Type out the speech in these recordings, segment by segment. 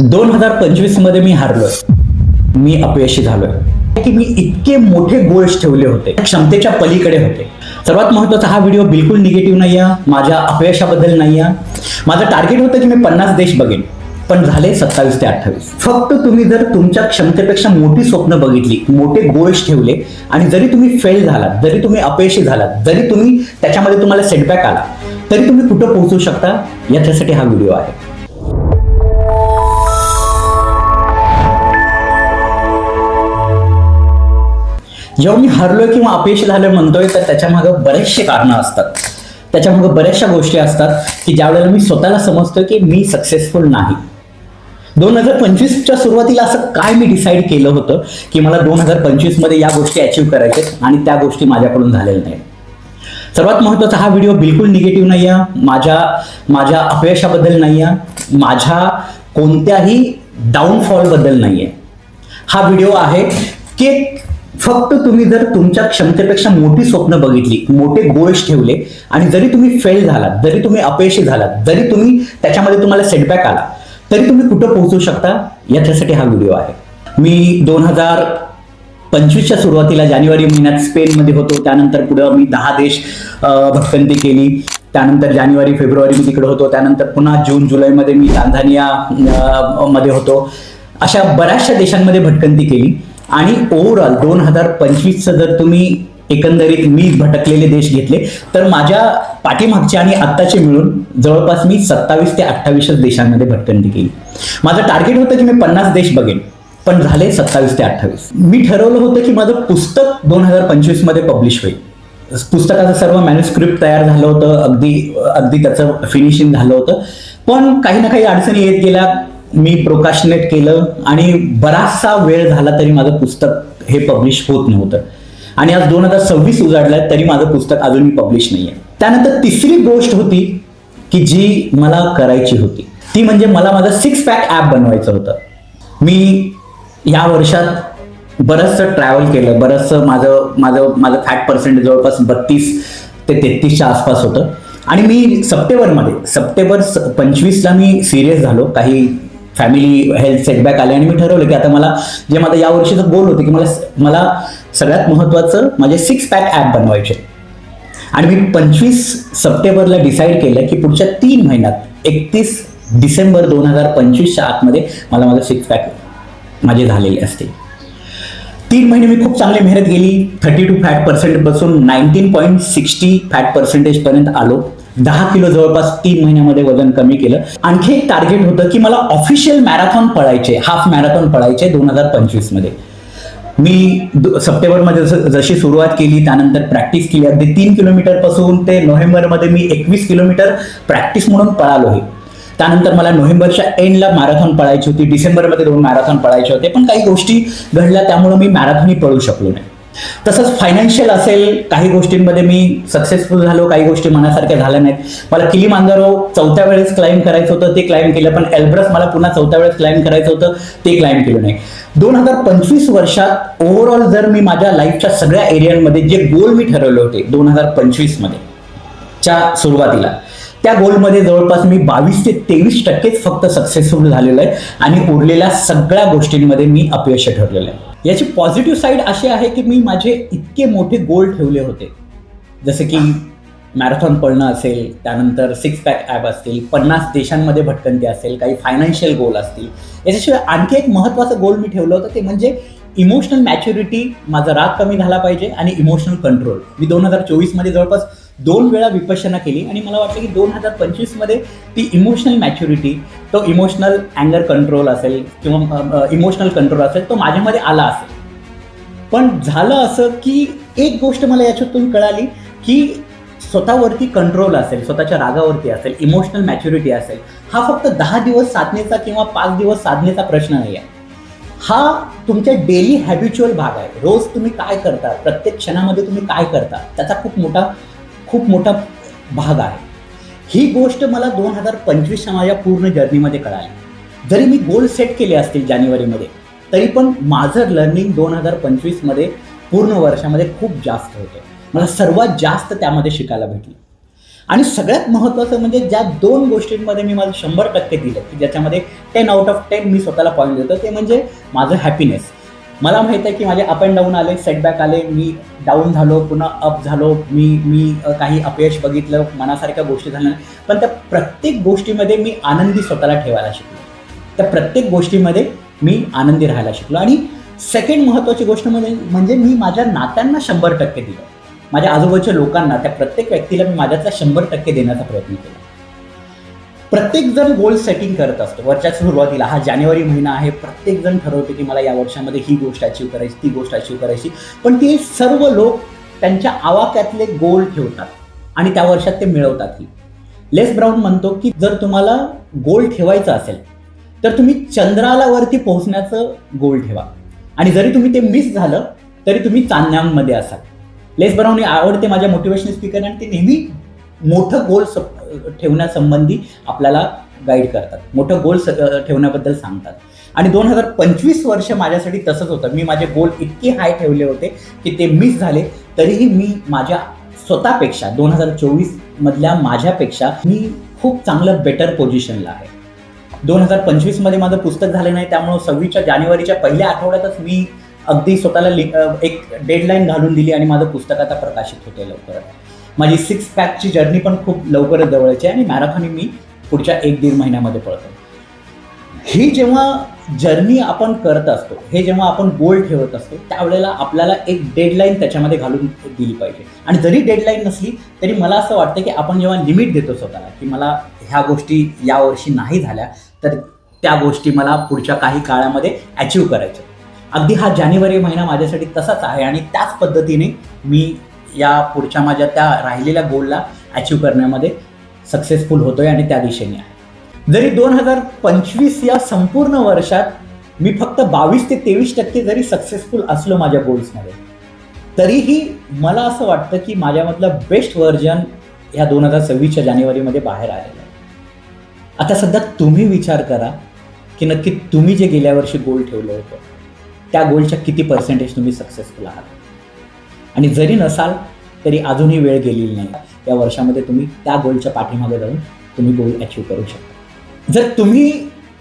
दोन हजार पंचवीसमध्ये मी हारलोय. मी अपयशी झालोय. की मी इतके मोठे गोल्स ठेवले होते. क्षमतेच्या पलीकडे होते. सर्वात महत्त्वाचा हा व्हिडिओ बिलकुल निगेटिव्ह नाही आहे माझ्या अपयशाबद्दल नाही आहे माझं टार्गेट होतं की मी पन्नास देश बघेन. पण झाले सत्तावीस ते अठ्ठावीस. फक्त तुम्ही जर तुमच्या क्षमतेपेक्षा मोठी स्वप्न बघितली मोठे गोल्स ठेवले आणि जरी तुम्ही फेल झालात जरी तुम्ही अपयशी झालात जरी तुम्ही त्याच्यामध्ये तुम्हाला सेटबॅक आला तरी तुम्ही कुठं पोहोचू शकता? याच्यासाठी हा व्हिडिओ आहे. जेव्हा मी हरलो किंवा अपयशी झालं म्हणतोय तर त्याच्या मागं बरेचसे कारणं असतात. त्याच्यामागं बऱ्याचशा गोष्टी असतात की ज्या वेळेला मी स्वतःला समजतोय की मी सक्सेसफुल नाही. दोन हजार पंचवीसच्या सुरुवातीला असं काय मी डिसाईड केलं होतं की मला दोन हजार पंचवीसमध्ये या गोष्टी अचीव्ह करायच्या आणि त्या गोष्टी माझ्याकडून झालेल्या नाही सर्वात महत्त्वाचा हा व्हिडिओ बिलकुल निगेटिव्ह नाही आहे माझ्या माझ्या अपयशाबद्दल नाही आहे माझ्या कोणत्याही डाऊनफॉलबद्दल नाही आहे हा व्हिडिओ आहे की फक्त तुम्ही जर तुमच्या क्षमतेपेक्षा मोठी स्वप्न बघितली मोठे गोल्स ठेवले आणि जरी तुम्ही फेल झालात जरी तुम्ही अपयशी झालात जरी तुम्ही त्याच्यामध्ये तुम्हाला सेटबॅक आला तरी तुम्ही कुठं पोहोचू शकता? याच्यासाठी हा व्हिडिओ आहे. मी दोन हजार पंचवीसच्या सुरुवातीला जानेवारी महिन्यात स्पेनमध्ये होतो. त्यानंतर पुढं मी दहा देश भटकंती केली. त्यानंतर जानेवारी फेब्रुवारी मी तिकडे होतो. त्यानंतर पुन्हा जून जुलैमध्ये मी तांझानिया मध्ये होतो. अशा बऱ्याचशा देशांमध्ये भटकंती केली. आणि ओव्हरऑल दोन हजार पंचवीसचं जर तुम्ही एकंदरीत मी भटकलेले देश घेतले तर माझ्या पाठीमागचे आणि आत्ताचे मिळून जवळपास मी सत्तावीस ते अठ्ठावीसच देशांमध्ये भटकंती केली. माझं टार्गेट होतं की मी पन्नास देश बघेन पण झाले सत्तावीस ते अठ्ठावीस. मी ठरवलं होतं की माझं पुस्तक दोन हजार पंचवीसमध्ये पब्लिश होईल. पुस्तकाचं सर्व मॅन्युस्क्रिप्ट तयार झालं होतं अगदी अगदी त्याचं फिनिशिंग झालं होतं. पण काही ना काही अडचणी येत गेल्या. मी प्रोकाशनेट केलं आणि बराचसा वेळ झाला तरी माझं पुस्तक हे पब्लिश होत नव्हतं. आणि आज दोन हजार सव्वीस उजाडलाय तरी माझं पुस्तक अजूनही पब्लिश नाही आहे त्यानंतर तिसरी गोष्ट होती की जी मला करायची होती. ती म्हणजे मला माझं सिक्स पॅक ॲप बनवायचं होतं. मी या वर्षात बरंचसं ट्रॅव्हल केलं. बरंचसं माझं माझं माझं फॅट पर्सेंट जवळपास बत्तीस ते तेहतीसच्या आसपास होतं. आणि मी सप्टेंबरमध्ये सप्टेंबर स पंचवीसला मी सिरियस झालो. काही फॅमिली हेल्थ सेटबॅक आले आणि मी ठरवलं की आता मला जे माझं या वर्षीचं गोल होतं की मला मला सगळ्यात महत्त्वाचं माझे सिक्स पॅक ॲप बनवायचे. आणि मी पंचवीस सप्टेंबरला डिसाईड केलं की पुढच्या तीन महिन्यात एकतीस डिसेंबर दोन हजार पंचवीसच्या आतमध्ये मला माझं सिक्स पॅक माझे झालेले असतील तीन महिने मी खूप चांगली मेहनत गेली थर्टी टू फॅट पर्सेंट बसून nineteen point sixty fat percentage पर्यंत आलो. दहा किलो जवळपास तीन महिन्यामध्ये वजन कमी केलं. आणखी एक टार्गेट होतं की मला ऑफिशियल मॅरेथॉन पळायचे हाफ मॅरेथॉन पळायचे दोन हजार पंचवीसमध्ये मी सप्टेंबरमध्ये जशी सुरुवात केली त्यानंतर प्रॅक्टिस केली. अगदी तीन किलोमीटरपासून ते नोव्हेंबरमध्ये मी एकवीस किलोमीटर प्रॅक्टिस म्हणून पळालो आहे त्यानंतर मला नोव्हेंबरच्या एंडला मॅरेथॉन पळायची होती. डिसेंबरमध्ये दोन मॅरेथॉन पळायचे होते. पण काही गोष्टी घडल्या त्यामुळे मी मॅरेथॉनही पळू शकलो नाही. तसंच फायनान्शियल असेल काही गोष्टींमध्ये मी सक्सेसफुल झालो काही गोष्टी मनासारख्या झाल्या नाहीत. मला किलीमांजारो चौथ्या वेळेस क्लाइम करायचं होतं ते क्लाइम केलं पण एल्ब्रस मला पुन्हा चौथ्या वेळेस क्लाइम करायचं होतं ते क्लाइम केलं नाही. दोन हजार पंचवीस वर्षात ओव्हरऑल जर मी माझ्या लाईफच्या सगळ्या एरियांमध्ये जे गोल मी ठरवले होते दोन हजार पंचवीसमध्ये च्या सुरुवातीला त्या गोलमध्ये जवळपास मी बावीस ते तेवीस टक्केच फक्त सक्सेसफुल झालेलो आहे आणि उरलेल्या सगळ्या गोष्टींमध्ये मी अपयश ठरलेलं आहे. याची पॉझिटिव्ह साईड अशी आहे की मी माझे इतके मोठे गोल ठेवले होते. जसे की मॅरेथॉन पळणं असेल त्यानंतर सिक्स पॅक ॲप असतील पन्नास देशांमध्ये भटकंती असेल काही फायनान्शियल गोल असतील. याच्याशिवाय आणखी एक महत्त्वाचं गोल मी ठेवलं होतं ते म्हणजे इमोशनल मॅच्युरिटी माझा राग कमी झाला पाहिजे आणि इमोशनल कंट्रोल मी दोन हजार चोवीसमध्ये जवळपास दोन वेळा विपश्यना केली आणि मला वाटलं की दोन हजार पंचवीसमध्ये ती इमोशनल मॅच्युरिटी तो इमोशनल अँगर कंट्रोल असेल किंवा इमोशनल कंट्रोल असेल तो माझ्यामध्ये आला असेल. पण झालं असं की एक गोष्ट मला याच्यातून कळाली की स्वतःवरती कंट्रोल असेल स्वतःच्या रागावरती असेल इमोशनल मॅच्युरिटी असेल हा फक्त दहा दिवस साधनेचा किंवा पाच दिवस साधनेचा प्रश्न नाही आहे. हा तुमच्या डेली हॅबिच्युअल भाग आहे. रोज तुम्ही काय करता? प्रत्येक क्षणामध्ये तुम्ही काय करता? त्याचा खूप मोठा खूप मोठा भाग आहे. ही गोष्ट मला दोन हजार पंचवीसच्या माझ्या पूर्ण जर्नीमध्ये कळाली. जरी मी गोल सेट केले असतील जानेवारीमध्ये तरी पण माझं लर्निंग दोन हजार पंचवीसमध्ये पूर्ण वर्षामध्ये खूप जास्त होतं. मला सर्वात जास्त त्यामध्ये शिकायला भेटलं. आणि सगळ्यात महत्त्वाचं म्हणजे ज्या दोन गोष्टींमध्ये मी माझं शंभर टक्के दिलं की ज्याच्यामध्ये टेन आउट ऑफ टेन मी स्वतःला पॉईंट देतो ते म्हणजे माझं हॅपीनेस मला माहीत आहे की माझे अप अँड डाऊन आले सेटबॅक आले मी डाऊन झालो पुन्हा अप झालो मी मी काही अपयश बघितलं मनासारख्या गोष्टी झाल्या पण त्या प्रत्येक गोष्टीमध्ये मी आनंदी स्वतःला ठेवायला शिकलो. त्या प्रत्येक गोष्टीमध्ये मी आनंदी राहायला शिकलो. आणि सेकंड महत्त्वाची गोष्ट म्हणजे म्हणजे मी माझ्या नात्यांना शंभर टक्के दिलं. माझ्या आजूबाजूच्या लोकांना त्या प्रत्येक व्यक्तीला मी माझ्यातला शंभर टक्के देण्याचा प्रयत्न केला. प्रत्येक जण गोल सेटिंग करत असतो. वरच्या सुरुवातीला हा जानेवारी महिना आहे प्रत्येक जण ठरवतो की मला या वर्षामध्ये ही गोष्ट अचीव करायची ती गोष्ट अचीव करायची. पण ते सर्व लोक त्यांच्या आवाक्यातले गोल ठेवतात आणि त्या वर्षात ते मिळवतातही लेस ब्राऊन म्हणतो की जर तुम्हाला गोल ठेवायचं असेल तर तुम्ही चंद्राला वरती पोहोचण्याचं गोल ठेवा. आणि जरी तुम्ही ते मिस झालं तरी तुम्ही चांदण्यांमध्ये असाल. लेस ब्राऊन हे आवडते माझ्या मोटिवेशनल स्पीकर आणि ते नेहमी मोठं गोल ठेवण्यासंबंधी आपल्याला गाईड करतात. मोठं गोल ठेवण्याबद्दल सांगतात. आणि दोन हजार पंचवीस वर्ष माझ्यासाठी तसंच होतं. मी माझे गोल इतके हाय ठेवले होते की ते मिस झाले तरीही मी माझ्या स्वतःपेक्षा दोन हजार चोवीसमधल्या माझ्यापेक्षा मी खूप चांगलं बेटर पोझिशनला आहे. दोन हजार पंचवीसमध्ये माझं पुस्तक झालं नाही त्यामुळं सव्वीसच्या जानेवारीच्या पहिल्या आठवड्यातच मी अगदी स्वतःला लि- एक डेडलाईन घालून दिली आणि माझं पुस्तक आता प्रकाशित होते लवकर माझी सिक्स पॅकची जर्नी पण खूप लवकरच जवळची आहे आणि मॅरेथॉन मी पुढच्या एक दीड महिन्यामध्ये पळतो. ही जेव्हा जर्नी आपण करत असतो हे जेव्हा आपण गोल ठेवत असतो त्यावेळेला आपल्याला एक डेडलाईन त्याच्यामध्ये घालून दिली पाहिजे. आणि जरी डेडलाईन नसली तरी मला असं वाटतं की आपण जेव्हा लिमिट देतो स्वतःला की मला ह्या गोष्टी यावर्षी नाही झाल्या तर त्या गोष्टी मला पुढच्या काही काळामध्ये अचीव करायच्या. अगदी हा जानेवारी महिना माझ्यासाठी तसाच आहे आणि त्याच पद्धतीने मी या पुढच्या माझ्या त्या राहिलेल्या गोलला अचीव करण्यामध्ये सक्सेसफुल होतोय आणि त्या दिशेने आहे. जरी दोन हजार पंचवीस या संपूर्ण वर्षात मी फक्त बावीस ते तेवीस टक्के जरी सक्सेसफुल असलो माझ्या गोल्समध्ये तरीही मला असं वाटतं की माझ्यामधलं बेस्ट व्हर्जन ह्या दोन हजार सव्वीसच्या जानेवारीमध्ये बाहेर आलेलं आहे. आता सध्या तुम्ही विचार करा की नक्की तुम्ही जे गेल्या वर्षी गोल ठेवलं होतं त्या गोलच्या किती पर्सेंटेज तुम्ही सक्सेसफुल आहात? आणि जरी नसाल तरी अजूनही वेळ गेलेली नाही. या वर्षामध्ये तुम्ही त्या गोलच्या पाठीमागे जाऊन तुम्ही गोल अचीव करू शकता. जर तुम्ही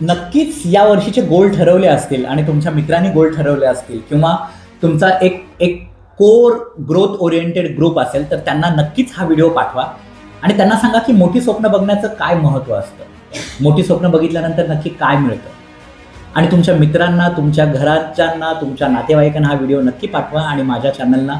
नक्कीच या वर्षीचे गोल ठरवले असतील आणि तुमच्या मित्रांनी गोल ठरवले असतील किंवा तुमचा एक एक कोर ग्रोथ ओरिएंटेड ग्रुप असेल तर त्यांना नक्कीच हा व्हिडिओ पाठवा. आणि त्यांना सांगा की मोठी स्वप्न बघण्याचं काय महत्त्व असतं? मोठी स्वप्न बघितल्यानंतर नक्की काय मिळतं? आणि तुमच्या मित्रांना तुमच्या घराच्यांना तुमच्या नातेवाईकांना हा व्हिडिओ नक्की पाठवा आणि माझ्या चॅनलला